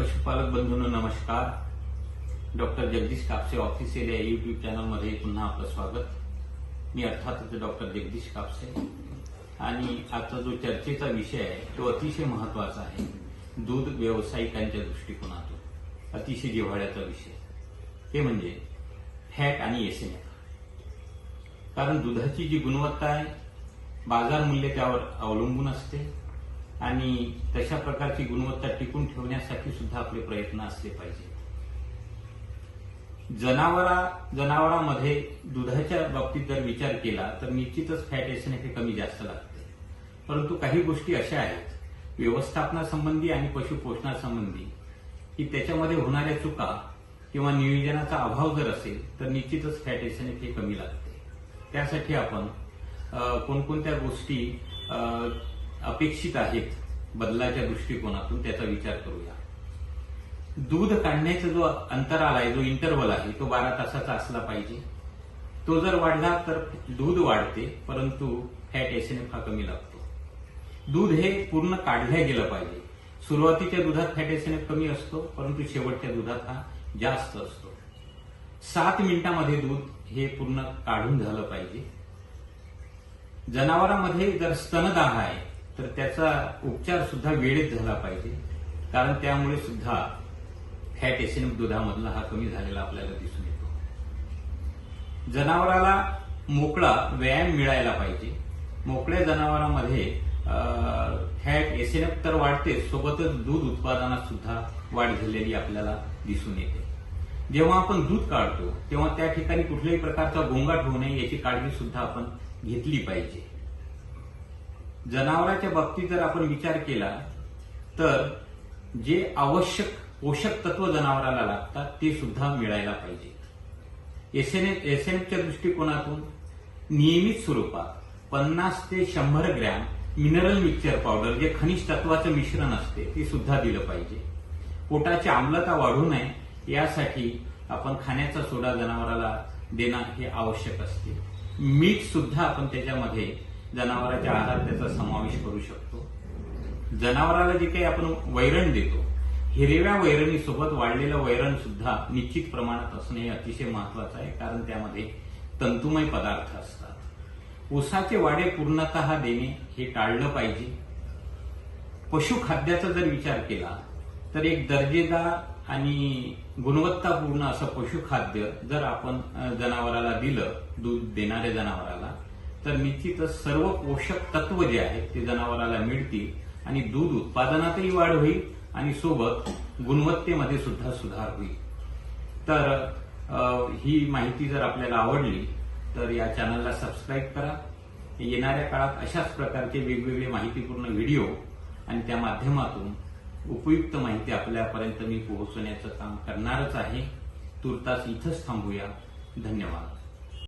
पशुपालक बंधूंनो नमस्कार. डॉक्टर जगदीश कापसे ऑफिशियल या युट्यूब चॅनलमध्ये पुन्हा आपलं स्वागत. मी अर्थातच डॉक्टर जगदीश कापसे. आणि आजचा जो चर्चेचा विषय आहे तो अतिशय महत्त्वाचा आहे. दूध व्यावसायिकांच्या दृष्टिकोनातून. अतिशय जिव्हाळ्याचा विषय. ते म्हणजे फॅट आणि एसएनएफ कारण दुधाची जी गुणवत्ता आहे बाजार मूल्य त्यावर अवलंबून असते. आणि तशा प्रकारची गुणवत्ता टिकून ठेवण्यासाठी सुद्धा आपले प्रयत्न असले पाहिजे जनावरा जनावरांमध्ये दुधाच्या बाबतीत जर विचार केला तर निश्चितच फॅट एसएनएफ हे कमी जास्त लागते. परंतु काही गोष्टी अशा आहेत व्यवस्थापनासंबंधी आणि पशुपोषणासंबंधी की त्याच्यामध्ये होणाऱ्या चुका किंवा नियोजनाचा अभाव जर असेल तर निश्चितच फॅट एसएनएफ हे कमी लागते. त्यासाठी आपण कोणकोणत्या गोष्टी अपेक्षित आहेत बदलाच्या दृष्टिकोनातून त्याचा विचार करूया. दूध काढण्याचा जो अंतराल आहे जो इंटरवल आहे तो बारा तासाचा असला पाहिजे. तो जर वाढला तर दूध वाढते परंतु फॅट एसएनएफ हा कमी लागतो. दूध हे पूर्ण काढल्या गेलं पाहिजे. सुरुवातीच्या दुधात फॅट एसएनएफ कमी असतो परंतु शेवटच्या दुधात हा जास्त असतो. सात मिनिटामध्ये दूध हे पूर्ण काढून झालं पाहिजे. जनावरांमध्ये जर स्तनदाह आहे तर त्याचा उपचार सुद्धा वेळेत झाला पाहिजे. कारण त्यामुळे सुद्धा फॅट एसिनिक दुधामधला हा कमी झालेला आपल्याला दिसून येतो. जनावराला मोकळा व्यायाम मिळायला पाहिजे. मोकळ्या जनावरांमध्ये फॅट एसिनप तर वाढते सोबतच दूध उत्पादनात सुद्धा वाढ झालेली आपल्याला दिसून येते. जेव्हा आपण दूध काढतो तेव्हा त्या ठिकाणी कुठल्याही प्रकारचा गोंगाट होऊ नये याची काळजी सुद्धा आपण घेतली पाहिजे. जनावरांच्या बाबतीत जर आपण विचार केला तर जे आवश्यक पोषक तत्व जनावराला लागतात ते सुद्धा मिळायला पाहिजे. एसएनएफ एसएनएफच्या दृष्टिकोनातून नियमित स्वरूपात पन्नास ते शंभर ग्रॅम मिनरल मिक्सचर पावडर जे खनिज तत्वाचं मिश्रण असते ते सुद्धा दिलं पाहिजे. पोटाची आम्लता वाढू नये यासाठी आपण खाण्याचा सोडा जनावराला देणं हे आवश्यक असते. मीठ सुद्धा आपण त्याच्यामध्ये जनावरांच्या आहारात त्याचा समावेश करू शकतो. जनावराला जे काही आपण वैरण देतो हिरव्या वैरणीसोबत वाढलेलं वैरण सुद्धा निश्चित प्रमाणात असणे हे अतिशय महत्वाचं आहे कारण त्यामध्ये तंतुमय पदार्थ असतात. उसाचे वाडे पूर्णतः देणे हे टाळलं पाहिजे. पशुखाद्याचा जर विचार केला तर एक दर्जेदार आणि गुणवत्तापूर्ण असं पशुखाद्य जर आपण जनावराला दिलं दूध देणाऱ्या जनावराला तर निश्चितच सर्व पोषक तत्व जे आहेत ते जनावराला मिळतील आणि दूध उत्पादनातही वाढ होईल आणि सोबत गुणवत्तेमध्ये सुद्धा सुधार होईल. तर ही माहिती जर आपल्याला आवडली तर या चॅनलला सबस्क्राईब करा. येणाऱ्या काळात अशाच प्रकारचे वेगवेगळे माहितीपूर्ण व्हिडिओ आणि त्या माध्यमातून उपयुक्त माहिती आपल्यापर्यंत मी पोहोचवण्याचं काम करणारच आहे. तुर्तास इथंच थांबूया. धन्यवाद.